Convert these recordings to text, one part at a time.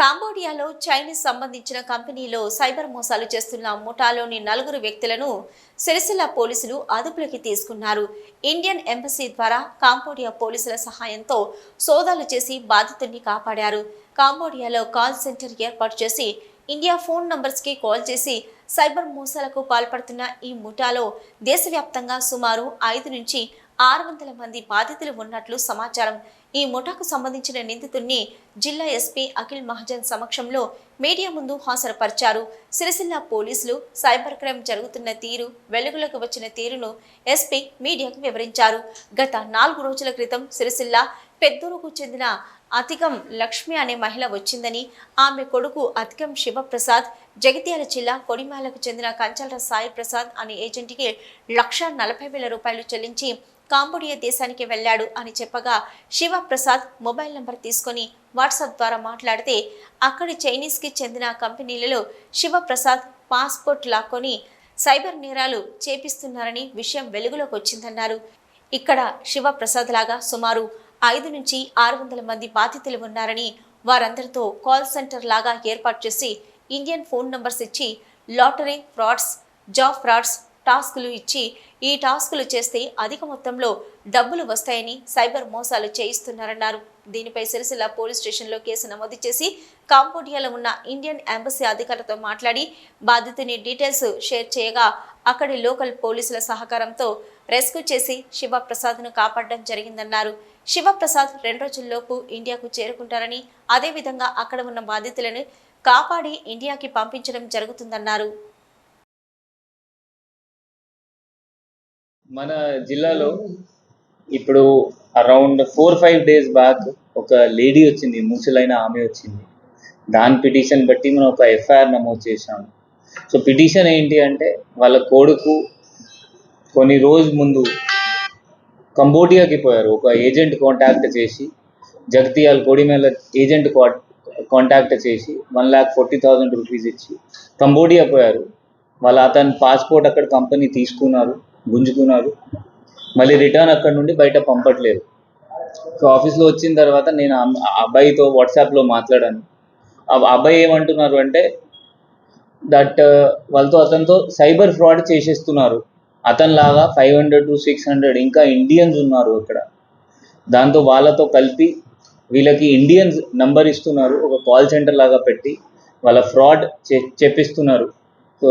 కాంబోడియాలో Chinese సంబంధించిన కంపెనీలో cyber మోసాలు చేస్తున్న ముఠాలోని నలుగురు వ్యక్తులను సిరిసిల్ల పోలీసులు అదుపులోకి తీసుకున్నారు. ఇండియన్ ఎంబసీ ద్వారా కాంబోడియా పోలీసుల సహాయంతో సోదాలు చేసి బాధితుడిని కాపాడారు. కాంబోడియాలో కాల్ సెంటర్ ఏర్పాటు చేసి ఇండియా ఫోన్ నంబర్స్కి కాల్ చేసి సైబర్ మోసాలకు పాల్పడుతున్న ఈ ముఠాలో దేశవ్యాప్తంగా సుమారు ఐదు నుంచి ఆరు వందల మంది బాధితులు ఉన్నట్లు సమాచారం. ఈ ముఠాకు సంబంధించిన నిందితుడిని జిల్లా ఎస్పీ అఖిల్ మహాజన్ సమక్షంలో మీడియా ముందు హాజరుపరిచారు. సిరిసిల్ల పోలీసులు సైబర్ క్రైమ్ జరుగుతున్న తీరు వెలుగులోకి వచ్చిన తీరును ఎస్పీ మీడియాకు వివరించారు. గత నాలుగు రోజుల క్రితం సిరిసిల్ల పెద్దూరుకు చెందిన అతికం లక్ష్మి అనే మహిళ వచ్చిందని ఆమె కొడుకు అతికం శివప్రసాద్ జగిత్యాల జిల్లా కొడిమాలకు చెందిన కంచాల సాయి ప్రసాద్ అనే ఏజెంట్కి లక్ష నలభై వేల రూపాయలు చెల్లించి కాంబోడియా దేశానికి వెళ్ళాడు అని చెప్పగా శివప్రసాద్ మొబైల్ నంబర్ తీసుకొని వాట్సాప్ ద్వారా మాట్లాడితే అక్కడి చైనీస్కి చెందిన కంపెనీలలో శివప్రసాద్ పాస్పోర్ట్ లాక్కొని సైబర్ నేరాలు చేపిస్తున్నారని విషయం వెలుగులోకి వచ్చిందన్నారు. ఇక్కడ శివప్రసాద్ లాగా సుమారు ఐదు నుంచి ఆరు వందల మంది బాధితులు ఉన్నారని వారందరితో కాల్ సెంటర్ లాగా ఏర్పాటు చేసి ఇండియన్ ఫోన్ నంబర్స్ ఇచ్చి లాటరీ ఫ్రాడ్స్ జాబ్ ఫ్రాడ్స్ టాస్కులు ఇచ్చి ఈ టాస్కులు చేస్తే అధిక మొత్తంలో డబ్బులు వస్తాయని సైబర్ మోసాలు చేయిస్తున్నారన్నారు. దీనిపై సిరిసిల్ల పోలీస్ స్టేషన్లో కేసు నమోదు చేసి కాంబోడియాలో ఉన్న ఇండియన్ ఎంబసీ అధికారులతో మాట్లాడి బాధితుని డీటెయిల్స్ షేర్ చేయగా అక్కడి లోకల్ పోలీసుల సహకారంతో రెస్క్యూ చేసి శివప్రసాద్ను కాపాడడం జరిగిందన్నారు. శివప్రసాద్ రెండు రోజుల్లోపు ఇండియాకు చేరుకుంటారని అదేవిధంగా అక్కడ ఉన్న బాధితులను కాపాడి ఇండియాకి పంపించడం జరుగుతుందన్నారు. మన జిల్లాలో ఇప్పుడు around four five days back ఒక లేడీ వచ్చింది ముసలైన ఆమె వచ్చింది. దాని పిటిషన్ బట్టి మనం ఒక ఎఫ్ఐఆర్ నమోదు చేశాము. సో పిటిషన్ ఏంటి అంటే వాళ్ళ కొడుకు కొన్ని రోజు ముందు కంబోడియాకి పోయారు. ఒక ఏజెంట్ కాంటాక్ట్ చేసి జగతియాల్ కోడిమేల ఏజెంట్ కాంటాక్ట్ చేసి one lakh forty thousand rupees ఇచ్చి కంబోడియా పోయారు. వాళ్ళ అతని పాస్పోర్ట్ అక్కడ కంపెనీ తీసుకున్నారు. గుంజుకున్నారు. మళ్ళీ రిటర్న్ అక్కడ నుండి బయట పంపట్లేదు. సో ఆఫీస్లో వచ్చిన తర్వాత నేను ఆ అబ్బాయితో వాట్సాప్లో మాట్లాడాను. ఆ అబ్బాయి ఏమంటున్నారు అంటే దట్ వాళ్ళతో అతనితో సైబర్ ఫ్రాడ్ చేసేస్తున్నారు. అతనిలాగా five hundred to six hundred ఇంకా ఇండియన్స్ ఉన్నారు ఇక్కడ దాంతో వాళ్ళతో కలిపి వీళ్ళకి ఇండియన్స్ నంబర్ ఇస్తున్నారు. ఒక కాల్ సెంటర్ లాగా పెట్టి వాళ్ళ ఫ్రాడ్ చే చెప్పిస్తున్నారు. So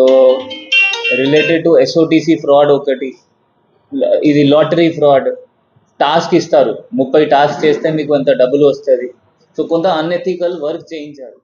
related to SOTC fraud ఒకటి. ఇది లాటరీ ఫ్రాడ్ టాస్క్ ఇస్తారు. ముప్పై టాస్క్ చేస్తే మీకు అంత డబ్బులు వస్తుంది. సో కొంత అన్ఎథికల్ వర్క్ చేయించారు.